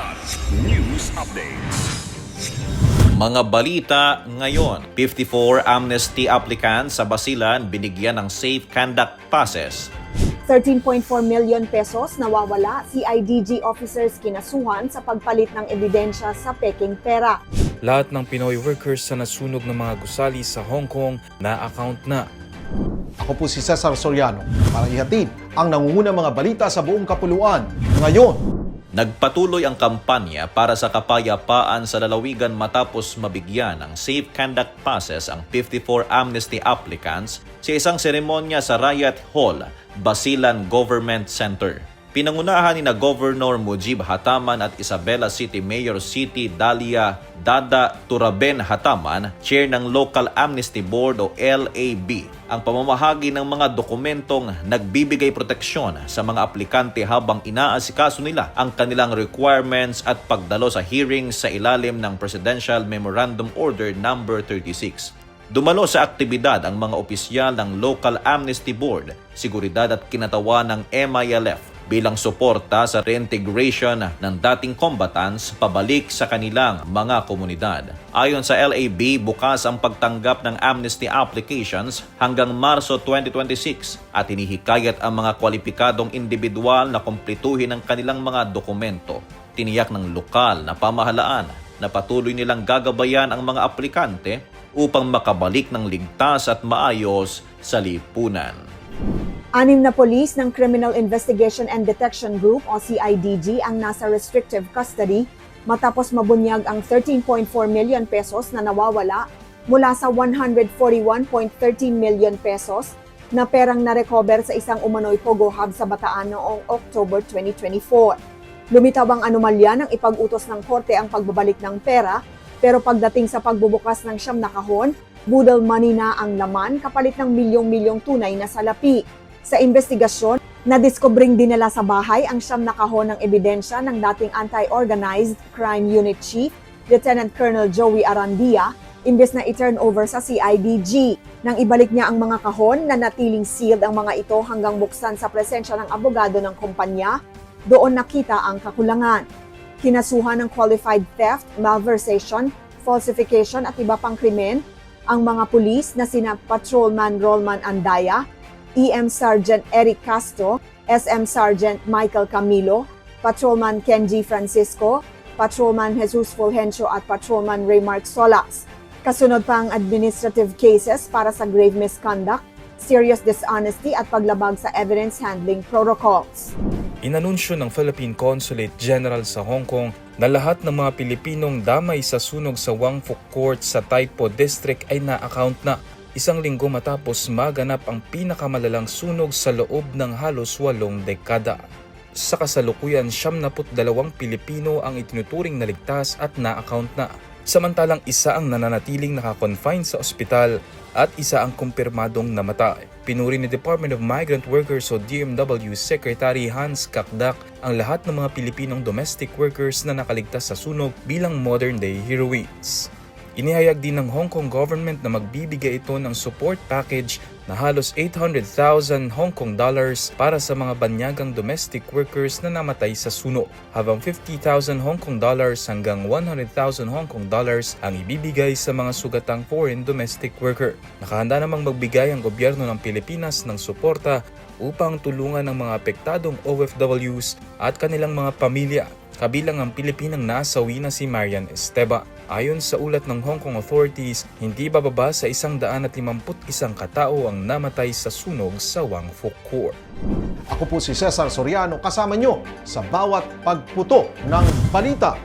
Kilat News Updates. Mga balita ngayon, 54 amnesty applicants sa Basilan binigyan ng safe conduct passes. 13.4 million pesos nawawala CIDG officers kinasuhan sa pagpalit ng ebidensya sa peking pera. Lahat ng Pinoy workers sa nasunog ng mga gusali sa Hong Kong na account na. Ako po si Cesar Soriano para ihatid ang nangungunang mga balita sa buong kapuluan. Ngayon, Nagpatuloy ang kampanya para sa kapayapaan sa lalawigan matapos mabigyan ng safe conduct passes ang 54 amnesty applicants sa isang seremonya sa Riot Hall, Basilan Government Center. Pinangunahan ni na Governor Mujib Hataman at Isabela City Mayor City Dalia Dada Turaben Hataman, chair ng Local Amnesty Board o LAB, ang pamamahagi ng mga dokumentong nagbibigay proteksyon sa mga aplikante habang inaasikaso nila ang kanilang requirements at pagdalo sa hearings sa ilalim ng Presidential Memorandum Order No. 36. Dumalo sa aktibidad ang mga opisyal ng Local Amnesty Board, Seguridad at Kinatawan ng MILF bilang suporta sa reintegration ng dating combatants pabalik sa kanilang mga komunidad. Ayon sa LAB, bukas ang pagtanggap ng amnesty applications hanggang Marso 2026 at hinihikayat ang mga kwalipikadong individual na kumpletuhin ang kanilang mga dokumento. Tiniyak ng lokal na pamahalaan na patuloy nilang gagabayan ang mga aplikante upang makabalik ng ligtas at maayos sa lipunan. Anim na polis ng Criminal Investigation and Detection Group o CIDG ang nasa restrictive custody matapos mabunyag ang 13.4 million pesos na nawawala mula sa 141.13 million pesos na perang na-recover sa isang umano'y Pogo Hub sa Bataan noong October 2024. Lumitaw ang anomalya ng ipag-utos ng korte ang pagbabalik ng pera pero pagdating sa pagbubukas ng siyam na kahon, budol money na ang laman kapalit ng milyong-milyong tunay na salapi. Sa investigasyon, nadiskobring dinala sa bahay ang siyam na kahon ng ebidensya ng dating Anti-Organized Crime Unit Chief, Lieutenant Colonel Joey Arandia, imbes na i-turn over sa CIDG. Nang ibalik niya ang mga kahon na natiling sealed ang mga ito hanggang buksan sa presensya ng abogado ng kumpanya, doon nakita ang kakulangan. Kinasuhan ng qualified theft, malversation, falsification at iba pang krimen ang mga pulis na sina Patrolman Rolman Andaya, EM Sergeant Eric Castro, SM Sergeant Michael Camilo, Patrolman Kenji Francisco, Patrolman Jesus Fulgencio at Patrolman Raymark Solas. Kasunod pa ang administrative cases para sa grave misconduct, serious dishonesty at paglabag sa evidence handling protocols. Inanunsyo ng Philippine Consulate General sa Hong Kong na lahat ng mga Pilipinong damay sa sunog sa Wang Fuk Court sa Taipo District ay na-account na isang linggo matapos maganap ang pinakamalalang sunog sa loob ng halos walong dekada. Sa kasalukuyan, 72 Pilipino ang itinuturing na ligtas at na-account na. Samantalang isa ang nananatiling nakakonfine sa ospital at isa ang kumpirmadong namatay. Pinuri ni Department of Migrant Workers o DMW Secretary Hans Kakdak ang lahat ng mga Pilipinong domestic workers na nakaligtas sa sunog bilang modern-day heroines. Inihayag din ng Hong Kong government na magbibigay ito ng support package na halos 800,000 Hong Kong dollars para sa mga banyagang domestic workers na namatay sa sunog, habang 50,000 Hong Kong dollars hanggang 100,000 Hong Kong dollars ang ibibigay sa mga sugatang foreign domestic worker. Nakahanda namang magbigay ang gobyerno ng Pilipinas ng suporta upang tulungan ang mga apektadong OFWs at kanilang mga pamilya kabilang ang Pilipinang nasawi na si Marian Esteba. Ayon sa ulat ng Hong Kong authorities, hindi bababa sa 151 katao ang namatay sa sunog sa Wang Fuk Court. ako po si Cesar Soriano kasama nyo sa bawat pagputo ng balita.